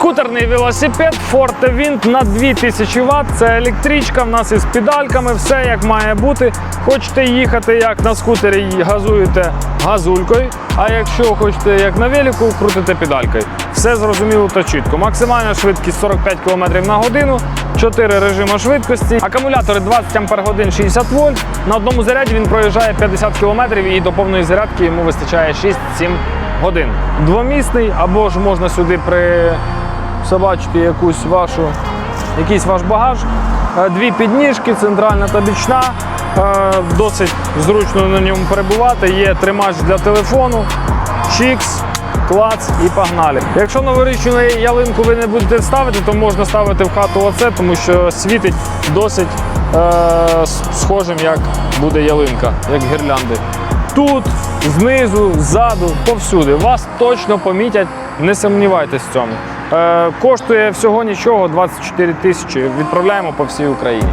Скутерний велосипед Forte Wind на 2000 Вт. Це електричка, в нас із педальками, все як має бути. Хочете їхати як на скутері, газуєте газулькою. А якщо хочете як на велику, крутите педалькою. Все зрозуміло та чітко. Максимальна швидкість 45 км на годину, 4 режими швидкості. Акумулятори 20 Ампер 60 вольт. На одному заряді він проїжджає 50 км і до повної зарядки йому вистачає 6-7 годин. Двомісний, або ж можна сюди присобачити якусь вашу, якийсь ваш багаж. Е, Дві підніжки, центральна та бічна. Е, Досить зручно на ньому перебувати. Є тримач для телефону, чікс, клац і погнали. Якщо новорічну ялинку ви не будете ставити, то можна ставити в хату оце, тому що світить досить е, схожим, як буде ялинка, як гірлянди. Тут, знизу, ззаду, повсюди. Вас точно помітять, не сумнівайтесь в цьому. Е, коштує всього нічого 24 тисячі. Відправляємо по всій Україні.